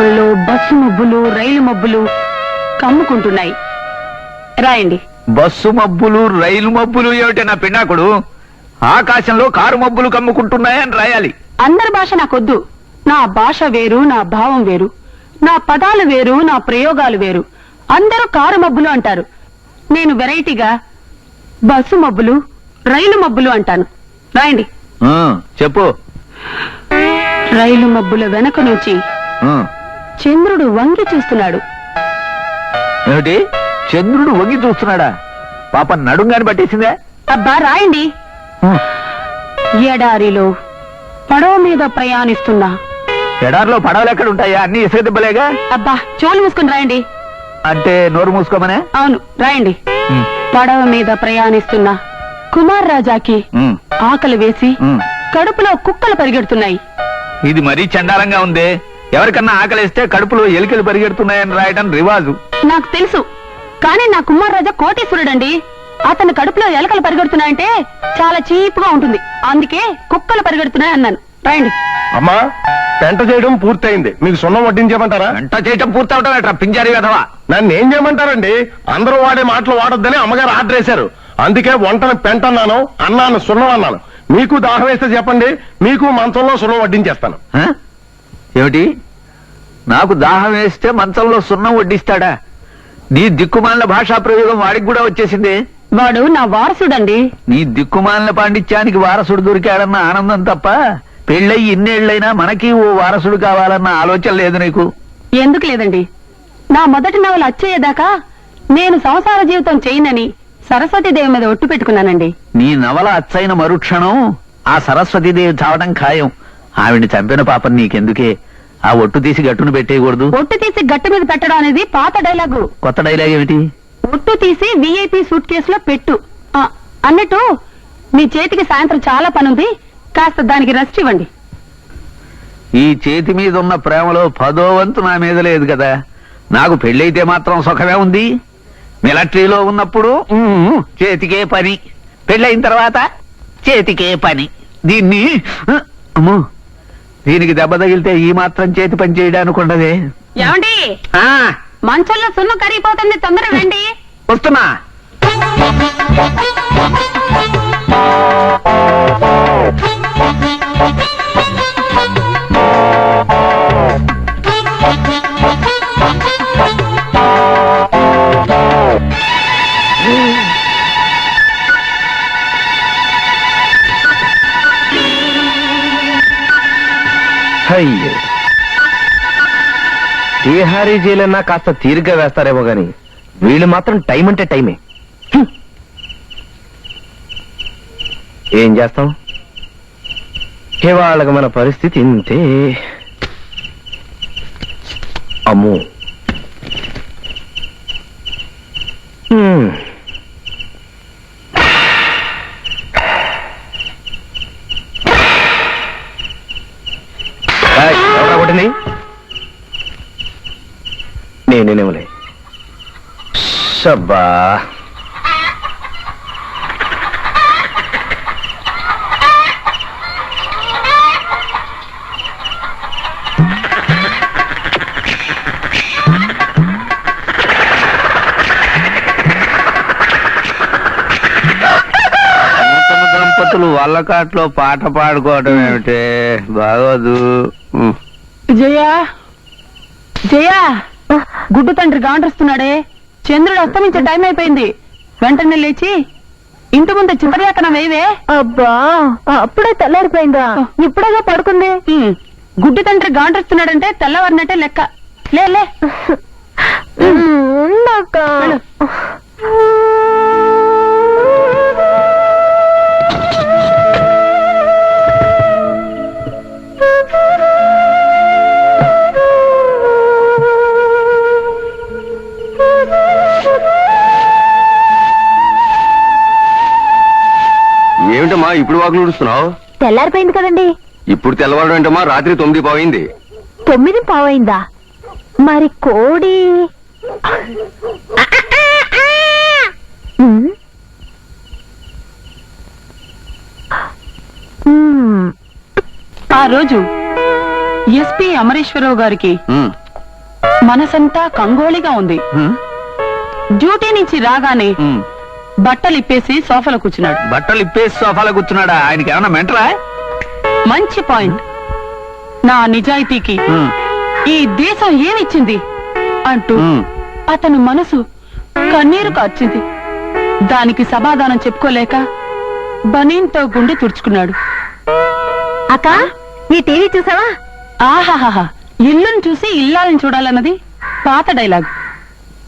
ఆకాశంలో బస్సు మబ్బులు రైలు మబ్బులు కమ్ముకుంటున్నాయి. రాయండి. బస్సు మబ్బులు రైలు మబ్బులు ఏమిటి నా పిన్నాకుడు? ఆకాశంలో కారు మబ్బులు కమ్ముకుంటున్నాయని రాయాలి. అందరి భాష నాకొద్దు. నా భాష వేరు నా భావం వేరు. నా పదాలు వేరు నా ప్రయోగాలు వేరు. అందరూ కారు మబ్బులు అంటారు. నేను వెరైటీగా బస్సు మబ్బులు రైలు మబ్బులు అంటాను. రాయండి. చెప్పు. రైలు మబ్బుల వెనక నుంచి చంద్రుడు వంగి చూస్తున్నాడు. ఏమిటి? చంద్రుడు వంగి చూస్తున్నాడా? పాప నడుంగాని పట్టేసిందే? అబ్బా రాయండి. ఎడారిలో పడవ మీద ప్రయాణిస్తున్నా. ఎడారిలో పడవలు ఎక్కడ ఉంటాయా? అన్ని ఇసుక దెబ్బలేగా? అబ్బా చోలు మూసుకుని రాయండి. అంటే నోరు మూసుకోమనే? అవును రాయండి. ఉమ్, పడవ మీద ప్రయాణిస్తున్న కుమార్ రాజాకి ఉమ్, ఆకలి వేసి ఉమ్. కడుపులో కుక్కలు పరిగెడుతున్నాయి. ఇది మరీ చండాలంగా ఉంది. ఎవరికన్నా ఆకలిస్తే కడుపులో ఎలికలు పరిగెడుతున్నాయని రాయడం రివాజు. నాకు తెలుసు. కానీ నా కుమార్ రాజా కోటీశ్వరుడండి. అతని కడుపులో ఎలకలు పరిగెడుతున్నాయంటే చాలా చీప్గా ఉంటుంది. అందుకే కుక్కలు పరిగెడుతున్నాయి అన్నాను. రాయండి. అమ్మా పెంట చేయడం పూర్తయింది. మీకు సున్నం వడ్డించమంటారా గంట చేయటం పూర్తవటం ఎట్రా పింజారి వెధవా? నన్ను ఏం చేయమంటారండి? అందరూ వాడే మాటలు వాడొద్దని అమ్మగారు ఆర్డర్ వేశారు. అందుకే వంటను పెంట అన్నాను అన్నాను సున్నం అన్నాను. మీకు దాహం వేస్తే చెప్పండి మీకు మంచంలో సున్నం వడ్డించేస్తాను? ఏమిటి? నాకు దాహం వేస్తే మంచంలో సున్నం వడ్డిస్తాడా? నీ దిక్కుమాలిన భాషా ప్రయోగం వాడికి కూడా వచ్చేసింది. వాడు నా వారసుడండి. నీ దిక్కుమాలిన పాండిత్యానికి వారసుడు దొరికాడన్న ఆనందం తప్ప పెళ్ళయి ఇన్నేళ్ళైనా మనకి ఓ వారసుడు కావాలన్న ఆలోచన లేదు నీకు. ఎందుకు లేదండి? నా మొదటి నవల అచ్చేదాకా నేను సంసార జీవితం చేయనని సరస్వతీదేవి మీద ఒట్టు పెట్టుకున్నానండి. నీ నవల అచ్చైన మరుక్షణం ఆ సరస్వతీదేవి చావడం ఖాయం. ఆవిడ్ని చంపిన పాపం నీకెందుకే? ఆ ఒట్టు తీసి గట్టును పెట్టేయకూడదు? ఒట్టు తీసి గట్టు మీద పెట్టడం అనేది పాత డైలాగు. కొత్త డైలాగ్ ఏమిటి? ఒట్టు తీసి విఐపి సూట్ కేసులో పెట్టు. ఆ, అన్నట్టు మీ చేతికి సాయంత్రం చాలా పనుంది. కాస్త దానికి రెస్ట్ ఇవ్వండి. ఈ చేతి మీద ఉన్న ప్రేమలో పదో వంతు నా మీద లేదు కదా. నాకు పెళ్ళైతే మాత్రం సుఖమే ఉంది. మిలిటరీలో ఉన్నప్పుడు చేతికే పని. పెళ్ళైన తర్వాత చేతికే పని. దీన్ని అమ్మో. దీనికి దెబ్బ తగిలితే ఈ మాత్రం చేతి పని చేయడానికి ఉండదే. ఏమండి? ఆ, మంచంలో సున్నం కరిగిపోతుంది తొందరగా రండి. వస్తున్నా. బీహారీ జైలన్నా కాస్త తీరిగ్గా వేస్తారేమో గాని వీళ్ళు మాత్రం టైం అంటే టైమే. ఏం చేస్తాం? ఇవాళకి మన పరిస్థితి ఇంతే. అమ్మో హ్మ్. ఏయ్, ఎవరా కొట్టింది నేనేనేమలే నూతన దంపతులు వల్లకాట్లో పాట పాడుకోవడం ఏమిటే? బాగోదు. జయ జయ. గుడ్డు తండ్రి గాండ్రస్తున్నాడే. చంద్రుడు అస్తమించే టైం అయిపోయింది. వెంటనే లేచి ఇంటి ముందు చివరియాకన వేవే అబ్బా అప్పుడే తెల్లారిపోయిందా? ఇప్పుడేగా పడుకుంది? గుడ్డు తండ్రి గాండ్రస్తున్నాడంటే తెల్లవారినట్టే లెక్క. లే ఇప్పుడు వాకులు ఊడుస్తున్నావు? తెల్లారిపోయింది కదండి. ఇప్పుడు తెల్లవారు ఏంటమ్మా? రాత్రి తొమ్మిది పోయింది తొమ్మిది పావైందా? మరి కోడి. ఆ రోజు ఎస్పి అమరేశ్వరరావు గారికి మనసంతా కంగోళిగా ఉంది. హ్మ్? డ్యూటీ నుంచి రాగానే హ్మ్. బట్టలు ఇప్పేసి సోఫాలో కూర్చున్నాడు. బట్టలు ఇప్పేసి సోఫాలో కూర్చున్నాడా? ఆయనకి ఏమన్నా మెంటరా? మంచి పాయింట్. నా నిజాయితీకి. ఈ దేశం ఏమిచ్చింది అంటూ. అతను మనసు కన్నీరు కార్చింది. దానికి సమాధానం చెప్పుకోలేక బనీన్తో గుండె తుడుచుకున్నాడు. అక్క ఈ టీవీ చూసావా? ఆహాహాహా. ఇల్లుని చూసి ఇల్లాలని చూడాలన్నది పాత డైలాగ్.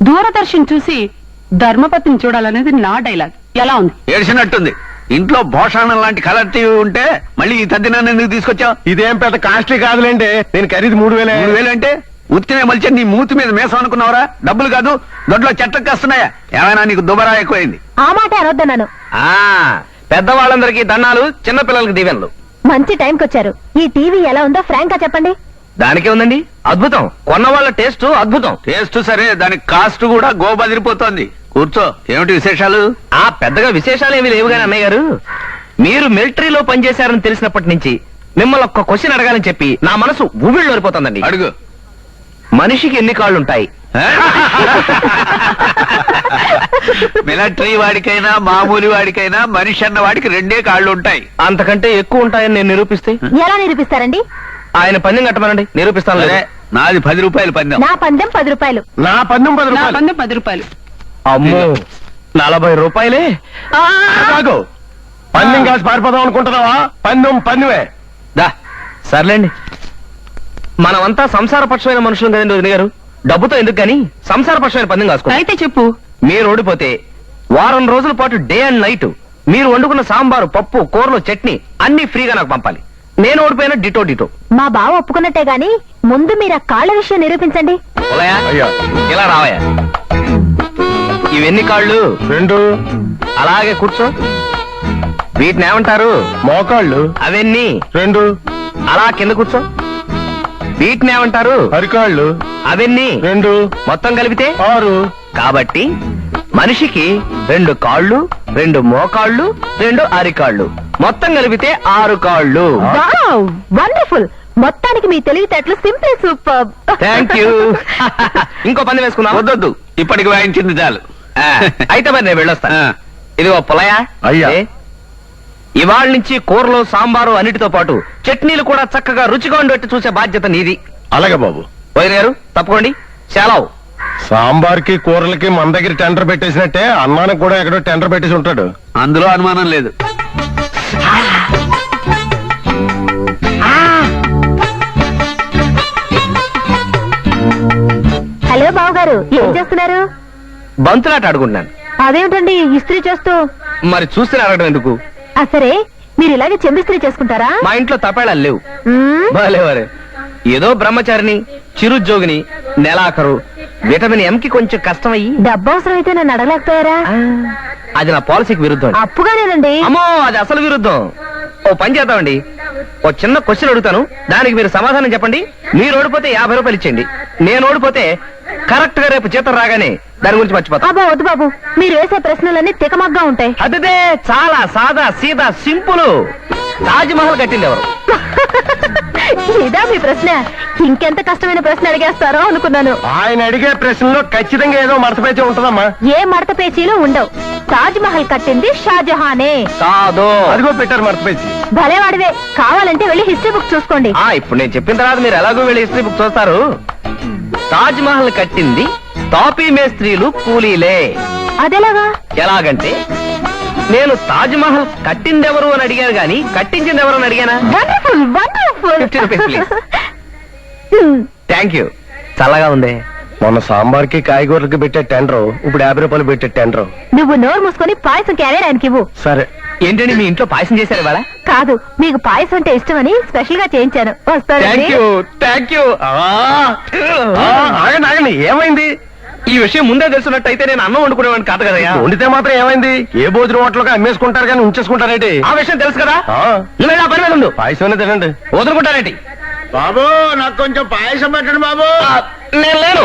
దూరదర్శన్ చూసి ధర్మపతిని చూడాలన్నది నా డైలాగ్. ఎలా ఉంది? ఏడ్చినట్టుంది. ఇంట్లో భోషాణం లాంటి కలర్ టీవీ ఉంటే మళ్ళీ ఈ తద్దినాన్ని ఎందుకు తీసుకొచ్చావు? ఇదేం పెద్ద కాస్ట్లీ కాదులేండి. నేను ఖరీదు మూడు వేలే. మూడు వేలు అంటే? ఉత్తినే మలిచే నీ మూతి మీద మేసం అనుకున్నావురా? డబ్బులు కాదు దొడ్లో చెట్లకు కాస్తున్నాయా? ఏమైనా నీకు దుబరా ఎక్కువైంది? ఆ మాట అనొద్దన్నాను ఆ పెద్దవాళ్ళందరికీ దండాలు చిన్నపిల్లలకి దీవెనలు. మంచి టైంకి వచ్చారు ఈ టీవీ ఎలా ఉందో ఫ్రాంక్గా చెప్పండి. దానికే ఉందండి? అద్భుతం. కొన్న వాళ్ళ టేస్ట్ అద్భుతం. టేస్ట్ సరే దానికి కాస్ట్ కూడా గోబదిరిపోతోంది. కూర్చో. ఏమిటి విశేషాలు? ఆ పెద్దగా విశేషాలు ఏమీ లేవు గాని అన్నయ్య గారు. మీరు మిలిటరీలో పనిచేశారని తెలిసినప్పటి నుంచి మిమ్మల్ని ఒక్క క్వశ్చన్ అడగాలని చెప్పి నా మనసు ఊబిళ్ళు ఓడిపోతుందండి అడుగు. మనిషికి ఎన్ని కాళ్ళు ఉంటాయి ఆ? మిలిటరీ వాడికైనా మామూలు వాడికైనా మనిషి అన్న వాడికి రెండే కాళ్ళు ఉంటాయి అంతకంటే ఎక్కువ ఉంటాయని నేను నిరూపిస్తే? ఎలా నిరూపిస్తారండి? ఆయన పందెం కట్టమనండి. నిరూపిస్తాను? నాది పది రూపాయలు పందెం. నా పందెం పది రూపాయలు. నా పందెం పది నా రూపాయలు. పందెం పది రూపాయలు. అమ్మో. నలభై రూపాయలే? కాదు పందెం కాసి పారిపోదాం అనుకుంటున్నావా? పందెం పందెమే దా సర్లేండి. మనమంతా సంసారపక్షమైన మనుషులు కదండి వదిన గారు. డబ్బుతో ఎందుకు కానీ సంసారపక్షమైన పందెం కాసుకోండి. అయితే చెప్పు. మీరు ఓడిపోతే వారం రోజుల పాటు డే అండ్ నైట్ మీరు వండుకున్న సాంబారు పప్పు కూరలు చట్నీ అన్ని ఫ్రీగా నాకు పంపాలి. నేను ఓడిపోయిన డిటో డిటో. మా బావ ఒప్పుకున్నట్టే గాని ముందు మీరు ఆ కాళ్ళ విషయం నిరూపించండి. ఇలా రావయ్యా. ఇవెన్ని కాళ్ళు? రెండు. అలాగే కూర్చో. వీటిని ఏమంటారు? మోకాళ్ళు. అవన్నీ? రెండు. అలా కింద కూర్చో. వీటిని ఏమంటారు? అరికాళ్ళు. అవన్నీ? రెండు. మొత్తం కలిపితే? ఆరు. కాబట్టి మనిషికి రెండు కాళ్ళు రెండు మోకాళ్ళు రెండు అరికాళ్ళు. మొత్తం కలిపితే ఆరు కాళ్ళు. వండర్ఫుల్. మొత్తానికి మీ తెలివితేటలు సింపుల్ సూపర్. థ్యాంక్ యూ ఇంకో పని వేసుకుందాం. వద్దొద్దు. ఇప్పటికి వాయించింది చాలు. అయితే మరి నేను వెళ్ళొస్తా. ఇదిగో పులయా అయ్యా. ఇవాళ నుంచి కూరలు సాంబారు అన్నిటితో పాటు చట్నీలు కూడా చక్కగా రుచిగా ఉండేట్టు చూసే బాధ్యత నీది. అలాగే బాబు. వదిన గారు తప్పుకోండి. సెలవు. సాంబార్కి కూరలకి మన దగ్గర టెండర్ పెట్టేసినట్టే అన్నానికి కూడా ఎక్కడో టెండర్ పెట్టేసి ఉంటాడు. అందులో అనుమానం లేదు. హలో బావ గారు ఏం చేస్తున్నారు? బంతులాట ఆడుకుంటున్నాను. అదేమిటండి ఇస్త్రీ చేస్తూ? మరి చూస్తే అడగడం ఎందుకు? ఆ సరే మీరు ఇలాగే చెంబిస్త్రీ చేసుకుంటారా? మా ఇంట్లో తపేళాలు లేవు. మ్మ్. బాలేవారే ఏదో బ్రహ్మచారిని చిరుద్యోగిని నెలాఖరు విటమిన్ ఎం కి కొంచెం కష్టమయ్యి. డబ్బు అవసరం అయితే నన్ను అడగలేకపోయారా? ఆ, అది నా పాలసీకి విరుద్ధం. అప్పుగానేనండి. అమ్మో అది అసలు విరుద్ధం. ఓ పని చేద్దామండి. ఓ చిన్న క్వశ్చన్ అడుగుతాను. దానికి మీరు సమాధానం చెప్పండి. మీరు ఓడిపోతే యాభై రూపాయలు ఇచ్చేయండి. నేను ఓడిపోతే కరెక్ట్గా రేపు జీతం రాగానే దాని గురించి మర్చిపోతా. అబ్బా వద్దు బాబు. మీరు వేసే ప్రశ్నలన్నీ తికమగ్గా ఉంటాయి. అదే చాలా సాదా సీదా సింపుల్. తాజ్ మహల్ కట్టింది ఎవరు? ఇదా మీ ప్రశ్న. ఇంకెంత కష్టమైన ప్రశ్న అడిగేస్తారో అనుకున్నాను. ఆయన అడిగే ప్రశ్నలో ఖచ్చితంగా ఏదో మడతపేచే ఉంటుందమ్మా. ఏ మడత పేచీలు ఉండవు. తాజ్ మహల్ కట్టింది షాజహానే. కాదు అదిగో పెట్టారు మడతపేచి భలేవాడివే. కావాలంటే వెళ్ళి హిస్టరీ బుక్ చూసుకోండి. ఆ ఇప్పుడు నేను చెప్పిన తర్వాత మీరు ఎలాగో వెళ్ళి హిస్టరీ బుక్ చూస్తారు? తాజ్ మహల్ కట్టింది తాపీ మేస్త్రీలు కూలీలే. అదెలాగా? ఎలాగంటే నేను తాజ్ మహల్ కట్టిందెవరు అని అడిగాను గాని కట్టించింది ఎవరు అని అడిగానా? Wonderful wonderful 50 rupees, please. Thank you చల్లగా ఉంది. మొన్న సాంబార్కి కాయగూరలకి పెట్టే టెండర్ ఇప్పుడు యాభై రూపాయలు పెట్టే టెండర్. నువ్వు నోరు మూసుకొని పాయసం క్యారియర్ ఆయనకి ఇవ్వు. సరే. ఏంటండి మీ ఇంట్లో పాయసం చేశారు ఇవాళ? కాదు మీకు పాయసం అంటే ఇష్టమని స్పెషల్గా చేయించాను థ్యాంక్ యూ థ్యాంక్ యూ ఆ, ఆగండి ఆగండి ఏమైంది? ఈ విషయం ముందే తెలుసున్నట్టయితే నేను అన్నం వండుకునేవాడిని కాదు కదయ్యా. వండితే మాత్రం ఏమైంది? ఏ భోజనం హోటల్గా అమ్మేసుకుంటారు కానీ ఉంచేసుకుంటారేంటి? ఆ విషయం తెలుసు కదా? పని మీద ఉండు. పాయసం తినండి. వదులుకుంటారేంటి? బాబు నాకు కొంచెం పాయసం పెట్టండి బాబు. నేను లేను.